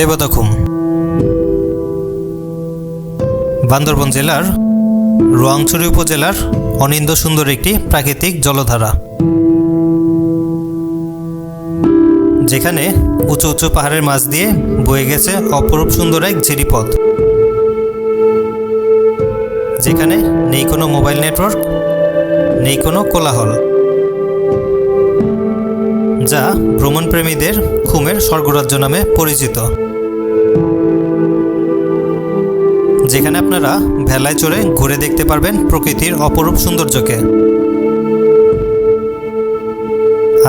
দেবদখুম বান্দরবন জেলার রোয়াংছড়ি উপজেলার অনিন্দ সুন্দর একটি প্রাকৃতিক জলধারা। যেখানে উঁচু উঁচু পাহাড়ের মাঝ দিয়ে বয়ে গেছে অপরূপ সুন্দর এক ঝিরিপথ। যেখানে নেই কোনো মোবাইল নেটওয়ার্ক, নেই কোনো কোলাহল, যা ভ্রমণপ্রেমীদের খুমের স্বর্গরাজ্য নামে পরিচিত। যেখানে আপনারা ভেলায় চড়ে ঘুরে দেখতে পারবেন প্রকৃতির অপরূপ সৌন্দর্যকে।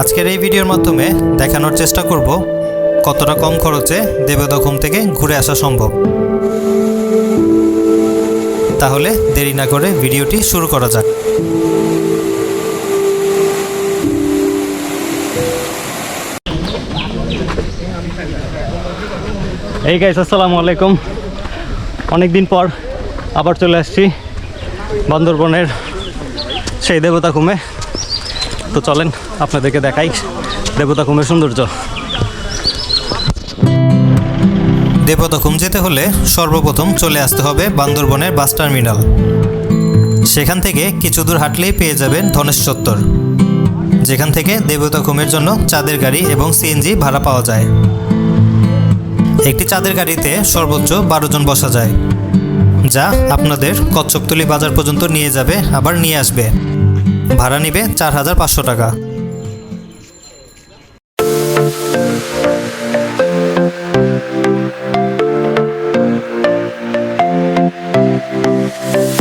আজকের এই ভিডিওর মাধ্যমে দেখানোর চেষ্টা করব কতটা কম খরচে দেবদখম থেকে ঘুরে আসা সম্ভব। তাহলে দেরি না করে ভিডিওটি শুরু করা যাক। এই গাইস আসসালামু আলাইকুম অনেক দিন পর আবার চলে আসছি বান্দরবনের সেই দেবতা কুমে তো চলেন আপনাদেরকে দেখাই দেবতা কুমের সৌন্দর্য। দেবদখম যেতে হলে সর্বপ্রথম চলে আসতে হবে বান্দরবনের বাস টার্মিনাল। সেখান থেকে কিছু দূর হাঁটলেই পেয়ে যাবেন ধনেশ চত্বর যেখান থেকে দেবদখমের জন্য চাঁদের গাড়ি এবং সিএনজি ভাড়া পাওয়া যায়। একটি চাঁদের গাড়িতে সর্বোচ্চ বারো জন বসা যায়, যা আপনাদের কচ্ছপতলি বাজার পর্যন্ত নিয়ে যাবে, আবার নিয়ে আসবে। ভাড়া নিবে চার হাজার পাঁচশো টাকা। প্রায়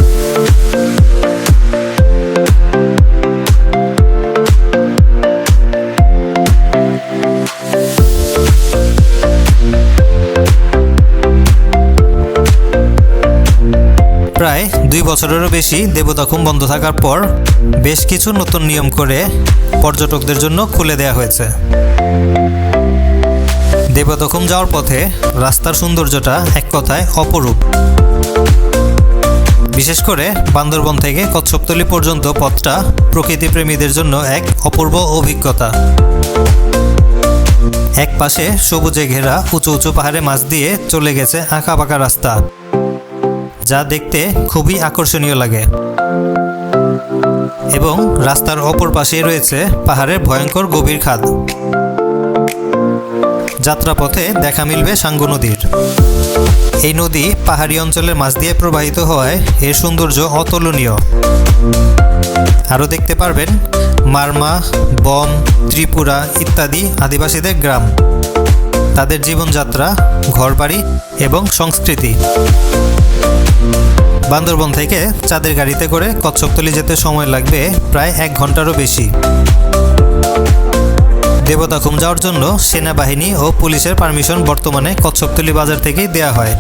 দুই বছরেরও বেশি দেবদখম বন্ধ থাকার পর বেশ কিছু নতুন নিয়ম করে পর্যটকদের জন্য খুলে দেয়া হয়েছে। দেবদখম যাওয়ার পথে রাস্তার সৌন্দর্যটা এক কথায় অপরূপ। বিশেষ করে বান্দরবন থেকে কচ্ছপতলি পর্যন্ত পথটা প্রকৃতিপ্রেমীদের জন্য এক অপূর্ব অভিজ্ঞতা। এক পাশে সবুজে ঘেরা উঁচু উঁচু পাহাড়ে মাছ দিয়ে চলে গেছে আঁকা বাঁকা রাস্তা। যা দেখতে খুবই আকর্ষণীয় লাগে। এবং রাস্তার অপর পাশেই রয়েছে পাহাড়ের ভয়ঙ্কর গভীর খাদ। যাত্রাপথে দেখা মিলবে সাঙ্গু নদীর। এই নদী পাহাড়ি অঞ্চলের মাঝ দিয়ে প্রবাহিত হওয়ায় এর সৌন্দর্য অতুলনীয়। আরও দেখতে পারবেন মারমা, বম, ত্রিপুরা ইত্যাদি আদিবাসীদের গ্রাম। তাদের জীবনযাত্রা, ঘরবাড়ি এবং সংস্কৃতি। বান্দরবন থেকে চাঁদের গাড়িতে করে কচ্ছপতলি যেতে সময় লাগবে প্রায় এক ঘন্টারও বেশি। দেবদাখুম যাওয়ার জন্য সেনাবাহিনী ও পুলিশের পারমিশন বর্তমানে কচ্ছপতলি বাজার থেকেই দেয়া হয়,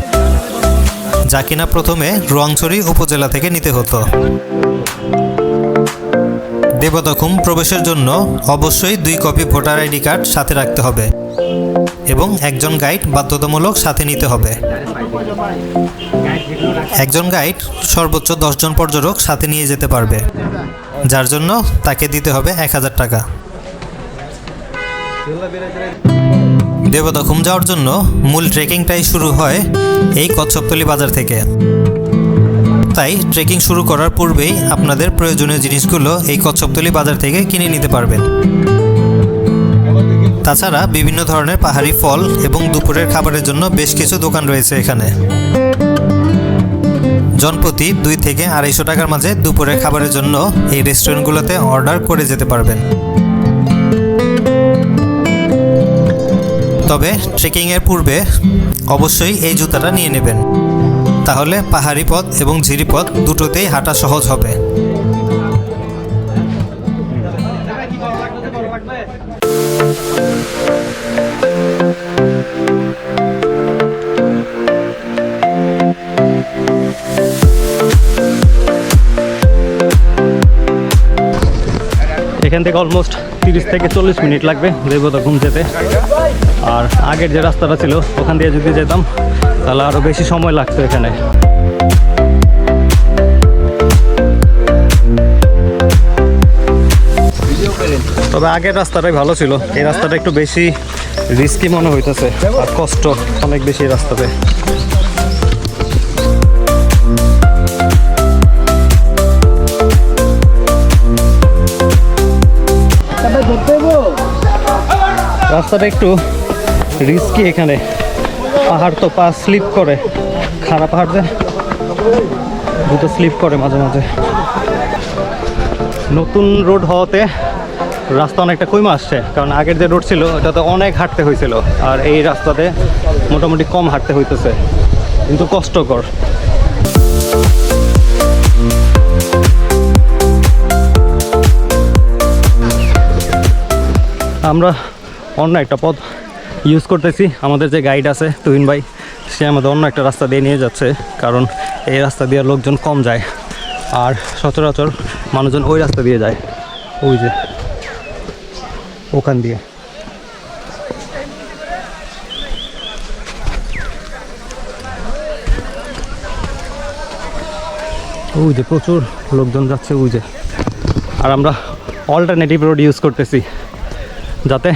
যা কিনা প্রথমে রোয়াংছড়ি উপজেলা থেকে নিতে হতো। দেবদখুম প্রবেশের জন্য অবশ্যই দুই কপি ভোটার আইডি কার্ড সাথে রাখতে হবে এবং একজন গাইড বাধ্যতামূলক সাথে নিতে হবে। একজন গাইড সর্বোচ্চ দশজন পর্যটক সাথে নিয়ে যেতে পারবে, যার জন্য তাকে দিতে হবে এক হাজার টাকা। দেবদখুম যাওয়ার জন্য মূল ট্রেকিংটাই শুরু হয় এই কচ্ছপতলি বাজার থেকে। তাই ট্রেকিং শুরু করার পূর্বেই আপনাদের প্রয়োজনীয় জিনিসগুলো এই কচ্ছপতলি বাজার থেকে কিনে নিতে পারবেন। তাছাড়া বিভিন্ন ধরনের পাহাড়ি ফল এবং দুপুরের খাবারের জন্য বেশ কিছু দোকান রয়েছে এখানে। জনপ্রতি দুই থেকে আড়াইশো টাকার মাঝে দুপুরের খাবারের জন্য এই রেস্টুরেন্টগুলোতে অর্ডার করে যেতে পারবেন। তবে ট্রেকিংয়ের পূর্বে অবশ্যই এই জুতাটা নিয়ে নেবেন। তাহলে পাহাড়ি পথ এবং ঝিরিপথ দুটোতেই হাঁটা সহজ হবে। এখান থেকে অলমোস্ট তিরিশ থেকে চল্লিশ মিনিট লাগবে দেবতা ঘুম যেতে। আর আগের যে রাস্তাটা ছিল, ওখান দিয়ে যদি যেতাম, তাহলে আরও বেশি সময় লাগতো এখানে। তবে আগের রাস্তাটাই ভালো ছিল। এই রাস্তাটা একটু বেশি রিস্কি মনে হইতেছে, আর কষ্ট অনেক বেশি রাস্তাতে। রাস্তাটা একটু রিস্কি এখানে। পাহাড় তো পা স্লিপ করে, খারাপ পাহাড় যে। দুটো স্লিপ করে মাঝে মাঝে। নতুন রোড হওয়াতে রাস্তা অনেকটা কমে আসছে, কারণ আগের যে রোড ছিল, ওটাতে অনেক হাঁটতে হয়েছিল আর এই রাস্তাতে মোটামুটি কম হাঁটতে হইতেছে, কিন্তু কষ্টকর। আমরা অন্য একটা পথ ইউজ করতেছি। আমাদের যে গাইড আছে তুহিন ভাই, সে আমাদের অন্য একটা রাস্তা দিয়ে নিয়ে যাচ্ছে, কারণ এই রাস্তা দিয়ে লোকজন কম যায় আর সচরাচর মানুষজন ওই রাস্তা দিয়ে যায়। ওই যে, ওখান দিয়ে। ওই যে প্রচুর লোকজন যাচ্ছে, ওই যে। আর আমরা অল্টারনেটিভ রোড ইউজ করতেছি, যাতে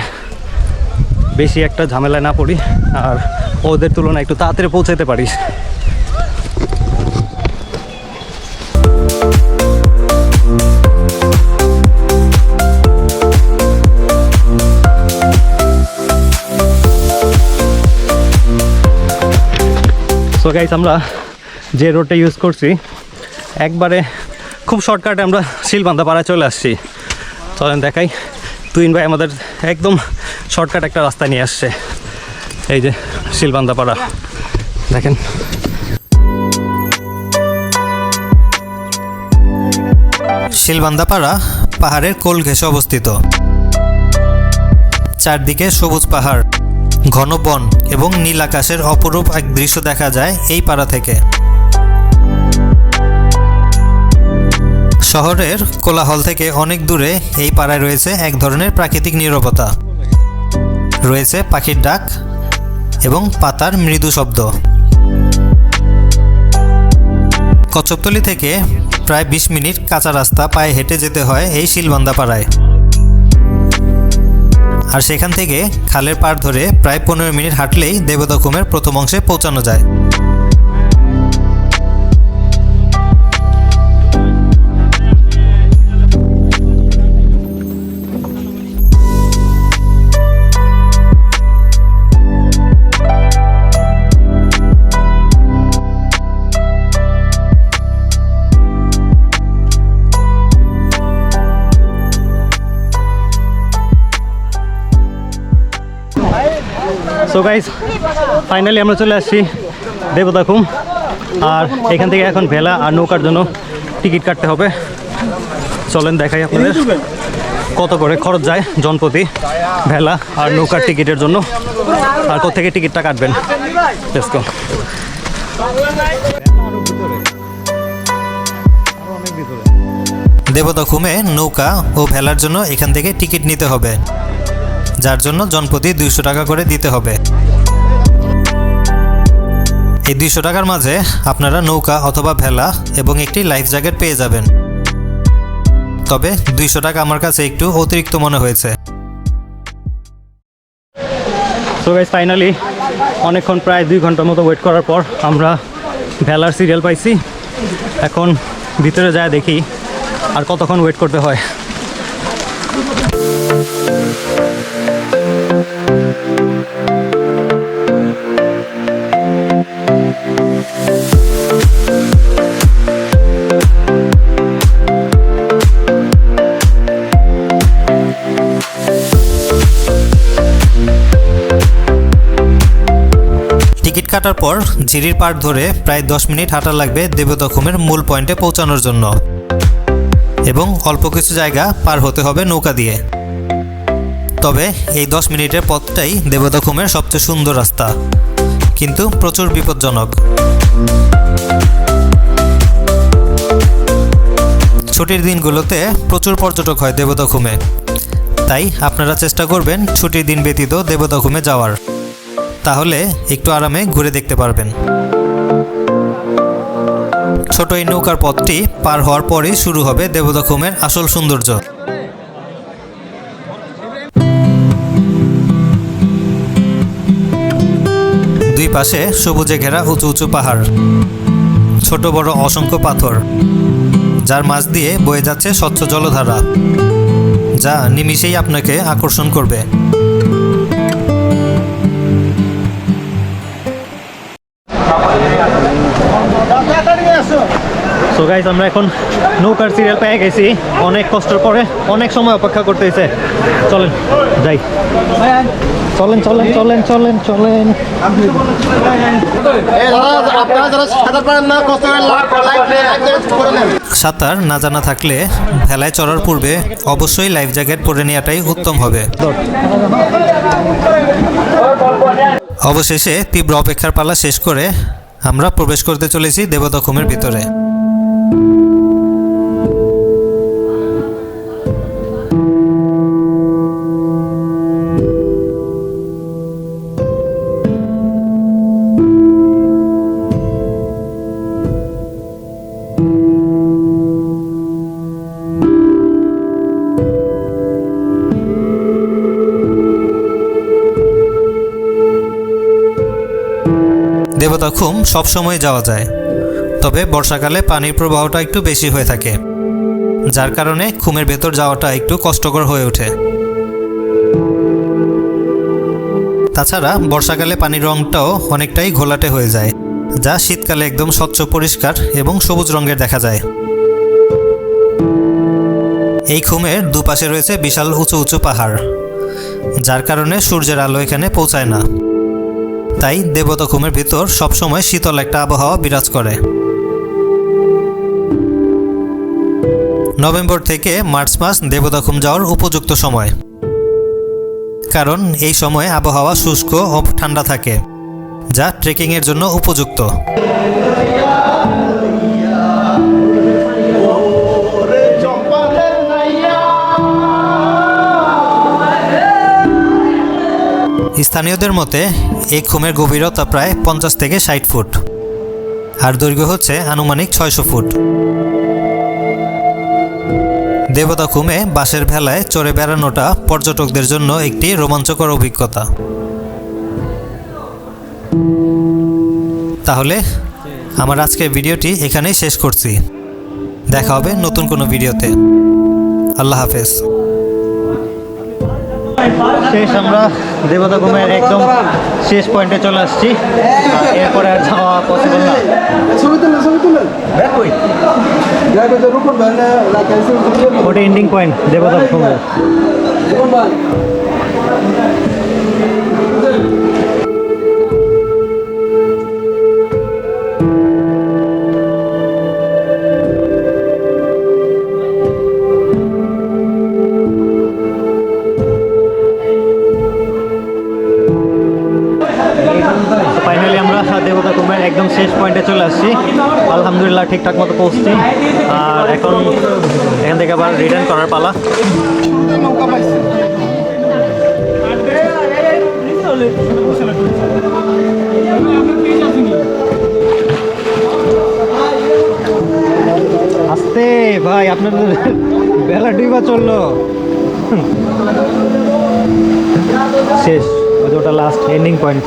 বেশি একটা ঝামেলায় না পড়ি, আর ওদের তুলনায় একটু তাড়াতাড়ি পৌঁছাতে পারিস। সো গাইস আমরা যে রোডটা ইউজ করছি, একবারে খুব শর্টকাটে আমরা শিলবান্ধা পাড়ায় চলে আসছি। চলেন দেখাই। তুইন ভাই আমাদের একদম শর্টকাট একটা রাস্তা নিয়ে আসছে। এই যে শিলবান্ধা পাড়া দেখেন। শিলবান্দাপাড়া পাহাড়ের কোল ঘেঁষে অবস্থিত। চারদিকে সবুজ পাহাড়, ঘন বন এবং নীল আকাশের অপরূপ এক দৃশ্য দেখা যায় এই পাড়া থেকে। শহরের কোলাহল থেকে অনেক দূরে এই পাড়ায় রয়েছে এক ধরনের প্রাকৃতিক নীরবতা। রয়েছে পাখির ডাক এবং পাতার মৃদু শব্দ। কচ্ছপতলি থেকে প্রায় বিশ মিনিট কাঁচা রাস্তা পায়ে হেঁটে যেতে হয় এই শিলবান্দা পাড়ায়। আর সেখান থেকে খালের পাড় ধরে প্রায় পনেরো মিনিট হাঁটলেই দেবদখমের প্রথম অংশে পৌঁছানো যায়। সো গাইস ফাইনালি আমরা চলে আসছি দেবদাখুম আর এখান থেকে এখন ভেলা আর নৌকার জন্য টিকিট কাটতে হবে। চলেন দেখাই আপনাদের কত করে খরচ যায় জনপ্রতি ভেলা আর নৌকার টিকিটের জন্য। আর কোথেকে টিকিটটা কাটবেন? Let's go. দেবদখুমে নৌকা ও ভেলার জন্য এখান থেকে টিকিট নিতে হবে। যার জন্য জনপ্রতি দুইশো টাকা করে দিতে হবে। এই দুইশো টাকার মাঝে আপনারা নৌকা অথবা ভেলা এবং একটি লাইফ জ্যাকেট পেয়ে যাবেন। তবে দুইশো টাকা আমার কাছে একটু অতিরিক্ত মনে হয়েছে। সো গাইস ফাইনালি অনেকক্ষণ প্রায় দুই ঘণ্টার মতো ওয়েট করার পর আমরা ভেলার সিরিয়াল পাইছি। এখন ভিতরে যায় দেখি আর কতক্ষণ ওয়েট করতে হয়। টিকিট কাটার পর ঝিরির পাড় ধরে প্রায় দশ মিনিট হাঁটা লাগবে দেবদখমের মূল পয়েন্টে পৌঁছানোর জন্য। এবং অল্প কিছু জায়গা পার হতে হবে নৌকা দিয়ে। তবে এই দশ মিনিটের পথটাই দেবদখমের সবচেয়ে সুন্দর রাস্তা। কিন্তু প্রচুর বিপজ্জনক। ছুটির দিনগুলোতে প্রচুর পর্যটক হয় দেবদখুমে তাই আপনারা চেষ্টা করবেন ছুটির দিন ব্যতীত দেবদখুমে যাওয়ার। তাহলে একটু আরামে ঘুরে দেখতে পারবেন। ছোট এই নৌকার পথটি পার হওয়ার পরেই শুরু হবে দেবদখমের আসল সৌন্দর্য। দুই পাশে সবুজে ঘেরা উঁচু উঁচু পাহাড়, ছোট বড় অসংখ্য পাথর, যার মাঝ দিয়ে বয়ে যাচ্ছে স্বচ্ছ জলধারা। যা নিমিষেই আপনাকে আকর্ষণ করবে। গাইজ আমরা এখন নৌকার সিরিয়াল পেয়ে গেছি। অনেক কষ্টের পরে অনেক সময় অপেক্ষা করতে হয়েছে চলেন যাই। চলেন চলেন চলেন চলেন চলেন। কষ্ট করে করে সাঁতার না জানা থাকলে ভেলায় চড়ার পূর্বে অবশ্যই লাইফ জ্যাকেট পরে নেওয়াটাই উত্তম হবে। অবশেষে তীব্র অপেক্ষার পালা শেষ করে আমরা প্রবেশ করতে চলেছি দেবদখমের ভিতরে। দেবদাখুম সবসময় যাওয়া যায়। তবে বর্ষাকালে পানির প্রবাহটা একটু বেশি হয়ে থাকে, যার কারণে খুমের ভেতর যাওয়াটা একটু কষ্টকর হয়ে ওঠে। তাছাড়া বর্ষাকালে পানির রঙটাও অনেকটাই ঘোলাটে হয়ে যায়, যা শীতকালে একদম স্বচ্ছ, পরিষ্কার এবং সবুজ রঙের দেখা যায়। এই খুমের দুপাশে রয়েছে বিশাল উঁচু উঁচু পাহাড়, যার কারণে সূর্যের আলো এখানে পৌঁছায় না। তাই দেবতাখুমের ভিতর সবসময় শীতল একটা আবহাওয়া বিরাজ করে। নভেম্বর থেকে মার্চ মাস দেবতাখুম যাওয়ার উপযুক্ত সময়। কারণ এই সময় আবহাওয়া শুষ্ক ও ঠান্ডা থাকে, যা ট্রেকিংয়ের জন্য উপযুক্ত। স্থানীয়দের মতে, এই খুমের গভীরতা প্রায় পঞ্চাশ থেকে ষাট ফুট। আর দৈর্ঘ্য হচ্ছে আনুমানিক ছয়শো ফুট। দেবতা খুমে বাঁশের ভেলায় চড়ে বেড়ানোটা পর্যটকদের জন্য একটি রোমাঞ্চকর অভিজ্ঞতা। তাহলে, আমার আজকের ভিডিওটি এখানেই শেষ করছি। দেখা হবে নতুন কোনো ভিডিওতে। আল্লাহ হাফেজ। শেষ আমরা দেবতা ঘুমের একদম শেষ পয়েন্টে চলে আসছি। এরপরে আর যাওয়া পসিবল না। ওটা এন্ডিং পয়েন্ট দেবতা ঘুমের। একদম শেষ পয়েন্টে চলে আসছি। আলহামদুলিল্লাহ ঠিকঠাক মতো পৌঁছছি। আর এখন এখান থেকে আবার রিটার্ন করার পালা। আস্তে ভাই আপনাদের বেলা ডুইবা চলল। শেষ, ওটা লাস্ট এন্ডিং পয়েন্ট